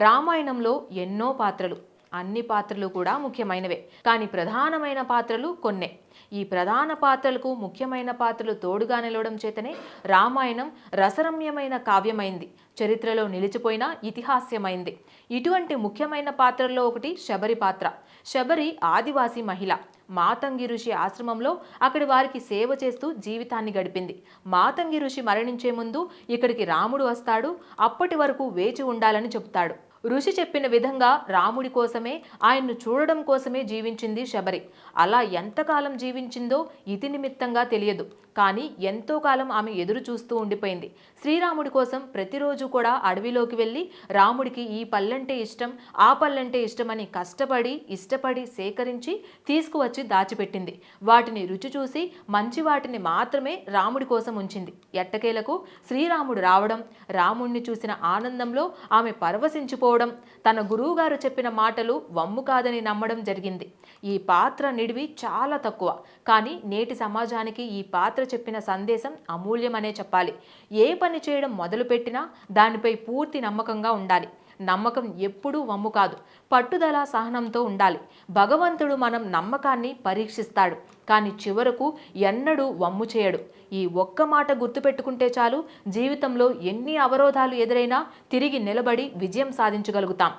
రామాయణంలో ఎన్నో పాత్రలు. అన్ని పాత్రలు కూడా ముఖ్యమైనవే. కానీ ప్రధానమైన పాత్రలు కొన్నే. ఈ ప్రధాన పాత్రలకు ముఖ్యమైన పాత్రలు తోడుగా నిలవడం చేతనే రామాయణం రసరమ్యమైన కావ్యమైంది. చరిత్రలో నిలిచిపోయిన ఇతిహాస్యమైంది. ఇటువంటి ముఖ్యమైన పాత్రల్లో ఒకటి శబరి పాత్ర. శబరి ఆదివాసీ మహిళ. మాతంగి ఋషి ఆశ్రమంలో అక్కడి వారికి సేవ చేస్తూ జీవితాన్ని గడిపింది. మాతంగి ఋషి మరణించే ముందు ఇక్కడికి రాముడు వస్తాడు. అప్పటి వరకు వేచి ఉండాలని చెబుతాడు. ఋషి చెప్పిన విధంగా రాముడి కోసమే ఆయన్ను చూడడం కోసమే జీవించింది శబరి. అలా ఎంతకాలం జీవించిందో ఇతి నిమిత్తంగా తెలియదు. కానీ ఎంతో కాలం ఆమె ఎదురు చూస్తూ ఉండిపోయింది. శ్రీరాముడి కోసం ప్రతిరోజు కూడా అడవిలోకి వెళ్ళి రాముడికి ఈ పళ్ళంటే ఇష్టం ఆ పళ్ళంటే ఇష్టమని కష్టపడి ఇష్టపడి సేకరించి తీసుకువచ్చి దాచిపెట్టింది. వాటిని రుచి చూసి మంచి వాటిని మాత్రమే రాముడి కోసం ఉంచింది. ఎట్టకేలకు శ్రీరాముడు రావడం రాముణ్ణి చూసిన ఆనందంలో ఆమె పరవశించిపోవడం తన గురువుగారు చెప్పిన మాటలు వమ్ము కాదని నమ్మడం జరిగింది. ఈ పాత్ర నిడివి చాలా తక్కువ. కానీ నేటి సమాజానికి ఈ పాత్ర చెప్పిన సందేశం అమూల్యమనే చెప్పాలి. ఏ పని చేయడం మొదలుపెట్టినా దానిపై పూర్తి నమ్మకంగా ఉండాలి. నమ్మకం ఎప్పుడూ వమ్ము కాదు. పట్టుదల సహనంతో ఉండాలి. భగవంతుడు మనం నమ్మకాన్ని పరీక్షిస్తాడు. కానీ చివరకు ఎన్నడూ వమ్ము చేయడు. ఈ ఒక్క మాట గుర్తుపెట్టుకుంటే చాలు జీవితంలో ఎన్ని అవరోధాలు ఎదురైనా తిరిగి నిలబడి విజయం సాధించగలుగుతాం.